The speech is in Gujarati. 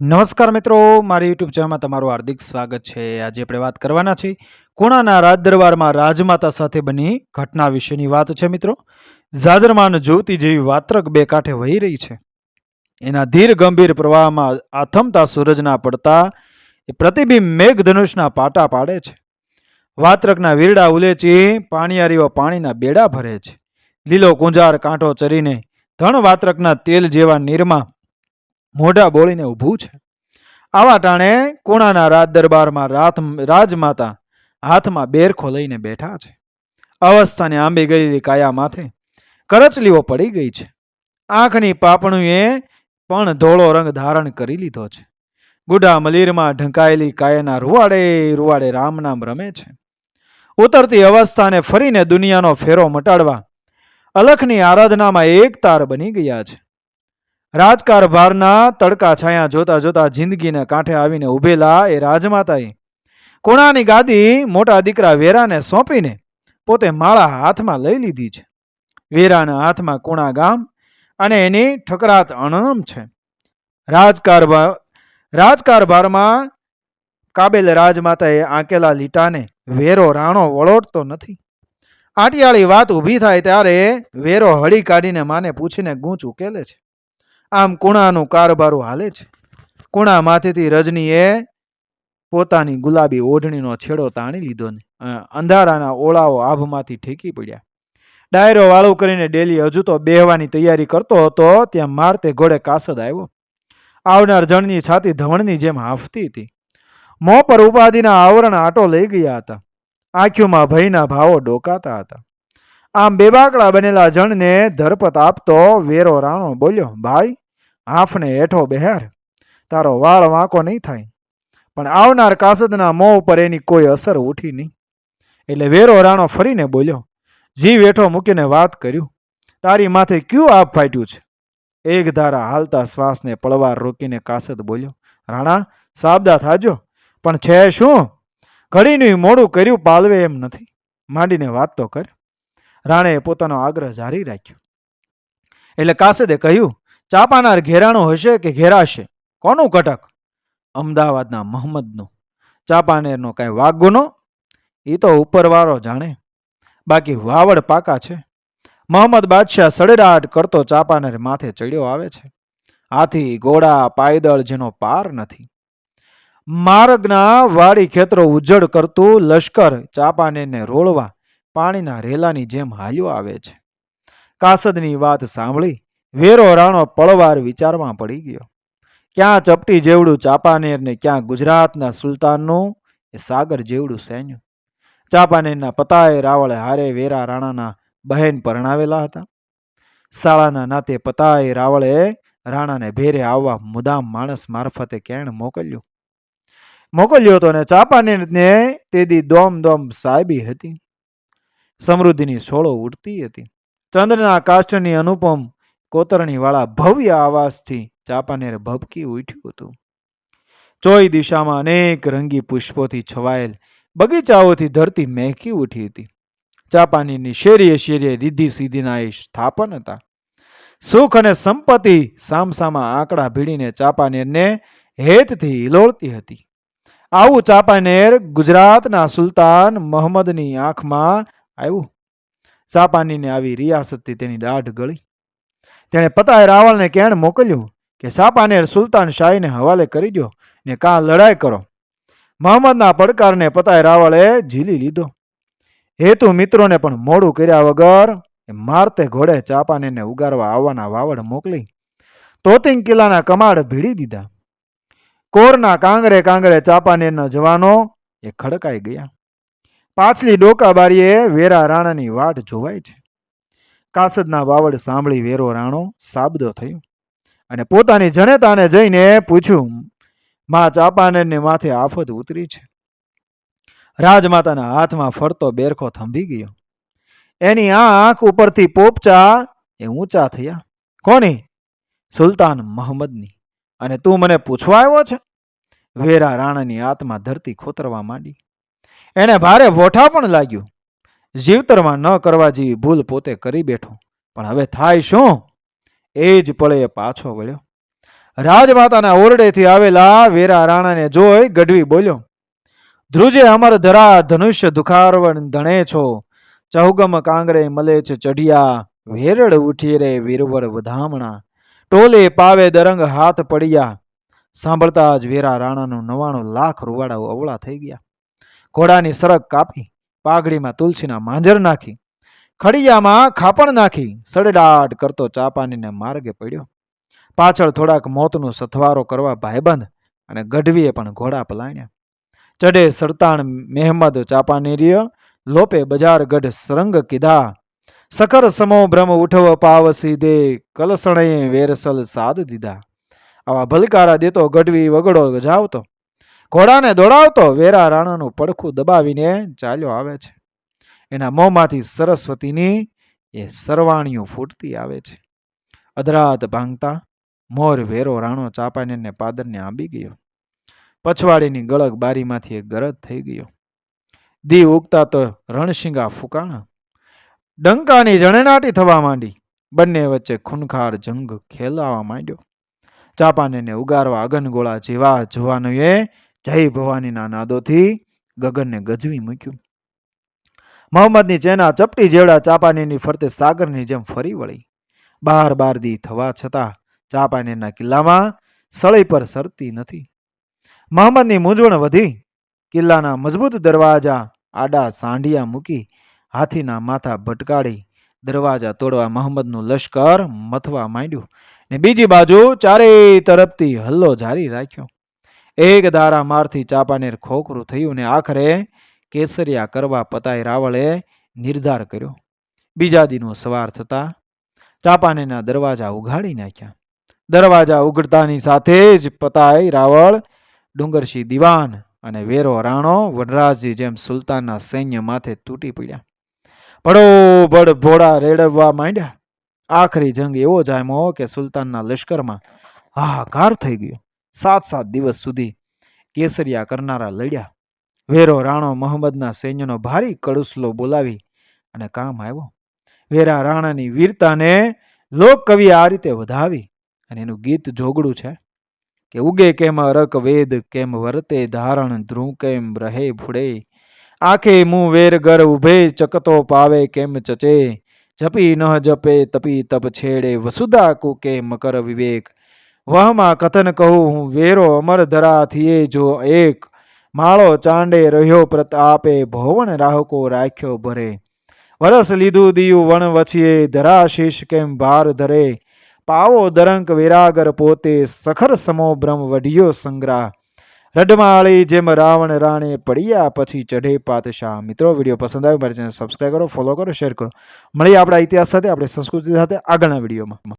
નમસ્કાર મિત્રો, મારી યુટ્યુબ ચેનલમાં તમારું હાર્દિક સ્વાગત છે. આજે આપણે વાત કરવાના છે કોણાના રાજ દરબારમાં રાજમાતા સાથે બની ઘટના વિશેની વાત છે મિત્રો. જાજરમાન જ્યોતિ જેવી વાત્રક બે કાંઠે વહી રહી છે. એના ધીર ગંભીર પ્રવાહમાં આથમતા સૂરજના પડતા એ પ્રતિબિંબ મેઘધનુષના પાટા પાડે છે. વાત્રકના વીરડા ઉલેચી, પાણીયારીઓ પાણીના બેડા ભરે છે. લીલો કુંજાર કાંઠો ચરીને ધણ વાત્રકના તેલ જેવા નીરમાં મોઢા બોળીને ઊભું છે. આવા ટાણે કોણાના રાજ દરબારમાં રાત રાજમાતા હાથમાં બેરખો લઈને બેઠા છે. અવસ્થાને આંબી ગયેલી કાયા માથે કરચલીઓ પડી ગઈ છે. આંખની પાપણુંએ પણ ધોળો રંગ ધારણ કરી લીધો છે. ગુડા મલીરમાં ઢંકાયેલી કાયાના રૂવાડે રૂવાડે રામ નામ રમે છે. ઉતરતી અવસ્થાને ફરીને દુનિયાનો ફેરો મટાડવા અલખની આરાધનામાં એક તાર બની ગયા છે. રાજકારભારના તડકા છાયા જોતા જોતા જિંદગીને કાંઠે આવીને ઊભેલા એ રાજમાતાએ. કોણાની ગાદી મોટા દીકરા વેરાને સોંપીને પોતે માળા હાથમાં લઈ લીધી છે. વેરાના હાથમાં કુણા ગામ અને એની ઠકરાત અણનમ છે. રાજકારભાર રાજકારભારમાં કાબેલ રાજમાતાએ આંકેલા લીટાને વેરો રાણો વળોટતો નથી. આટિયાળી વાત ઊભી થાય ત્યારે વેરો હળી કાઢીને માને પૂછીને ગૂંચ ઉકેલે છે. આમ કુણાનું કારભારું હાલે છે. કુણા માથેથી રજનીએ પોતાની ગુલાબી ઓઢણીનો છેડો તાણી લીધો ને અંધારાના ઓળાઓ આભમાંથી ઠેકી પડ્યા. ડાયરો વાળું કરીને ડેલી હજુ તો બેહવાની તૈયારી કરતો હતો, ત્યાં મારતે ઘોડે કાસદ આવ્યો. આવનાર જણની છાતી ધવણની જેમ હાંફતી હતી. મોં પર ઉપાધિના આવરણ આટો લઈ ગયા હતા. આંખીઓમાં ભયના ભાવો ડોકાતા હતા. આમ બેબાકડા બનેલા જણને ધરપત આપતો વેરો રાણો બોલ્યો, ભાઈ હાફને હેઠો બહેર તારો વાળ વાંકો નહીં થાય. પણ આવનાર કાસદના મોં ઉપર એની કોઈ અસર ઉઠી નહીં. એટલે વેરો રાણો ફરીને બોલ્યો, જીવ હેઠો મૂકીને વાત કર્યું. તારી માથે ક્યું આપ ફાટ્યું છે? એક ધારા હાલતા શ્વાસને પળવાર રોકીને કાસદ બોલ્યો, રાણા, સાબદા થાજો. પણ છે શું? ઘડીનું મોડું કર્યું પાલવે એમ નથી. માંડીને વાત તો કર. રાણેએ પોતાનો આગ્રહ જારી રાખ્યો. એટલે કાસેદે કહ્યું, ચાપાનાર ઘેરાણું હશે કે ઘેરાશે? કોનું કટક? અમદાવાદના મહમ્મદનું ચાપાનેરનો કાંઈ વાગુનો એ તો ઉપરવાળો જાણે. બાકી વાવડ પાકા છે. મોહમ્મદ બાદશાહ સડેરાટ કરતો ચાપાનેર માથે ચડ્યો આવે છે. હાથી ઘોડા, પાયદળ જેનો પાર નથી. માર્ગના વાડી ખેતરો ઉજ્જડ કરતું લશ્કર ચાપાનેરને રોળવા પાણીના રેલાની જેમ હાલ્યો આવે છે. કાસદની વાત સાંભળી વેરો રાણો પળવાર વિચારમાં પડી ગયો. ક્યાં ચપટી જેવડું ચાપાનેર ને ક્યાં ગુજરાતના સુલતાનનું એ સાગર જેવડું સૈન્ય. ચાપાનેરના પતાએ રાવળે હારે વેરા રાણાના બહેન પરણાવેલા હતા. શાળાના નાતે પતાએ રાવળે રાણાને ભેરે આવવા મુદામ માણસ મારફતે કેણ મોકલ્યું. મોકલ્યો હતો ને ચાપાનેરને તેદી દોમ દોમ સાહેબી હતી. સમૃદ્ધિની સોળો ઉડતી હતી. ચંદ્રના કાષ્ટની અનુપમ કોતરણીવાળા ભવ્ય આવાસથી ચાપાનેર ભબકી ઉઠ્યું હતું. ચોઈ દિશામાં અનેક રંગી પુષ્પોથી છવાયેલ બગીચાઓથી ધરતી મહેકી ઉઠી હતી. ચાપાનેરની શેરીએ શેરીએ રીધિ સીધીના એ સ્થાપન હતા. સુખ અને સંપત્તિ સામસામા આંકડા ભીડીને ચાપાનેરને હેતથી હિલોળતી હતી. આવું ચાપાનેર ગુજરાતના સુલતાન મોહમ્મદની આંખમાં આવ્યું. ચાપાનીને આવી રિયાસતથી તેની દાઢ ગળી. તેણે પતાએ રાવળને કેણ મોકલ્યું કે ચાપાનેર સુલતાન શાહીને હવાલે કરી દો ને કાં લડાઈ કરો. મોહમ્મદના પડકારને પતાએ રાવળે ઝીલી લીધો. હેતુ મિત્રોને પણ મોડું કર્યા વગર એ મારતે ઘોડે ચાપાનેને ઉગારવા આવવાના વાવડ મોકલી. તોતિંગ કિલ્લાના કમાડ ભીડી દીધા. કોરના કાંગરે કાંગરે ચાપાનેરના જવાનો એ ખડકાઈ ગયા. પાછલી ડોકાબારીએ વેરા રાણાની વાટ જોવાય છે. કાસદના વાવડ સાંભળી વેરો રાણો સાબદો થયો અને પોતાની જનેતાને જઈને પૂછ્યું, મા ચાપાનેરને માથે આફત ઉતરી છે. રાજમાતાના હાથમાં ફરતો બેરખો થંભી ગયો. એની આંખ ઉપરથી પોપચા એ ઊંચા થયા. કોની? સુલતાન મહમ્મદની અને તું મને પૂછવા આવ્યો છે? વેરા રાણાની આત્મા ધરતી ખોતરવા માંડી. એને ભારે વોઠા પણ લાગ્યું. જીવતરમાં ન કરવા જેવી ભૂલ પોતે કરી બેઠો. પણ હવે થાય શું? એ જ પળે પાછો વળ્યો. રાજમાતાના ઓરડેથી આવેલા વેરા રાણાને જોઈ ગઢવી બોલ્યો, ધ્રુજે અમર ધરા, ધનુષ્ય દુખારવણ ધણે છો. ચૌગમ કાંગરે મલે છે ચઢિયા, વેરડ ઉઠી રે વીરવર વધામણા. ટોલે પાવે દરંગ હાથ પડ્યા. સાંભળતા જ વેરા રાણાનું નવાણું લાખ રૂવાડાઓ અવળા થઈ ગયા. ઘોડાની સરક કાપી, પાઘડીમાં તુલસીના માંજર નાખી, ખડિયામાં ખાપણ નાખી, સડડાટ કરતો ચાપાનીને માર્ગે પડ્યો. પાછળ થોડાક મોતનું સથવારો કરવા ભાઈબંધ અને ગઢવીએ પણ ઘોડા પલાણ્યા. ચડે સરતાણ મહેમદ ચાપાનેરીય, લોપે બજાર ગઢ સરંગ કીધા, સખર સમો બ્રહ્મ ઉઠવ પાવસી દે કલસણે વેરસલ સાદ દીધા. આવા ભલકારા દેતો ગઢવી વગડો જાવતો. ઘોડાને દોડાવતો વેરા રાણાનું પડખું દબાવીને ચાલ્યો આવે છે. એના મોંમાંથી સરસ્વતીની એ સરવાણીઓ ફૂટતી આવે છે. અધરાત ભાંગતા મોર વેરો રાણો ચાપાને પાદરને આંબી ગયો. પછવાડીની ગળક બારીમાંથી એક ગરજ થઈ ગયો. દી ઉગતા તો રણશિંગા ફૂકાણા. ડંકાની જણેનાટી થવા માંડી. બંને વચ્ચે ખૂનખાર જંગ ખેલાવા માંડ્યો. ચાપાનેને ઉગારવા અગનગોળા જેવા જવાનોએ જય ભવાનીના નાદોથી ગગનને ગજવી મૂક્યું. મોહમ્મદની ચેના ચપટી જેવડા ચાપાનેની ફરતે સાગરની જેમ ફરી વળી. બાર બાર દી થવા છતાં ચાપાનેરના કિલ્લામાં સળી પર સરતી નથી. મોહમ્મદની મૂંઝવણ વધી, કિલ્લાના મજબૂત દરવાજા આડા સાંઢિયા મૂકી હાથીના માથા ભટકાડી દરવાજા તોડવા મોહમ્મદનું લશ્કર મથવા માંડ્યું ને બીજી બાજુ ચારેય તરફથી હલ્લો જારી રાખ્યો. એક ધારા મારથી ચાપાનેર ખોખરું થયું ને આખરે કેસરિયા કરવા પતાઈ રાવળે નિર્ધાર કર્યો. બીજા દિનો સવાર થતા ચાંપાનેરના દરવાજા ઉઘાડી નાખ્યા. દરવાજા ઉઘડતાની સાથે જ પતાઈ રાવળ ડુંગરસિંહ દિવાન અને વેરો રાણો વનરાજજી જેમ સુલતાનના સૈન્ય માથે તૂટી પડ્યા. ભડોભડ ભોળા રેડવવા માંડ્યા. આખરી જંગ એવો જામ્યો કે સુલતાનના લશ્કરમાં હાહાકાર થઈ ગયો. સાત સાત દિવસ સુધી કેસરિયા કરનારા લડ્યા. વેરો રાણો મોહમ્મદના સૈન્યનો ભારી કડુસલો બોલાવી અને કામ આવ્યો. વેરા રાણાની વીરતાને લોક કવિએ આ રીતે વધાવી અને એનું ગીત જોગડું છે કે ઉગે કેમ અરક વેદ, કેમ વર્તે ધારણ, ધ્રુવ કેમ રહે ભૂડે? આંખે મું વેર ગર ઉભે, ચકતો પાવે કેમ ચચે? જપી ન જપે તપી તપ છેડે વસુધા કુકે મકર વિવેક? વહમાં કથન કહું હું, વેરો અમર ધરા થીએ જો એક. માળો ચાંડે રહ્યો પ્રતાપે ભવન રાહકો રાખ્યો ભરે. વરસ લીધું દિયું વણ વછીએ ધરાશીષ કેમ ભાર ધરે? પાવો દરંક વિરાગર પોતે, સખર સમો બ્રહ્મ વઢિયો સંગ્રહ રડમાળી જેમ રાવણ રાણે, પડ્યા પછી ચઢે પાતશાહ. મિત્રો, વીડિયો પસંદ આવ્યો, મારી ચેનલ સબસ્ક્રાઈબ કરો ફોલો કરો શેર કરો. મળીએ આપણા ઇતિહાસ સાથે, આપણી સંસ્કૃતિ સાથે આગળના વિડીયોમાં.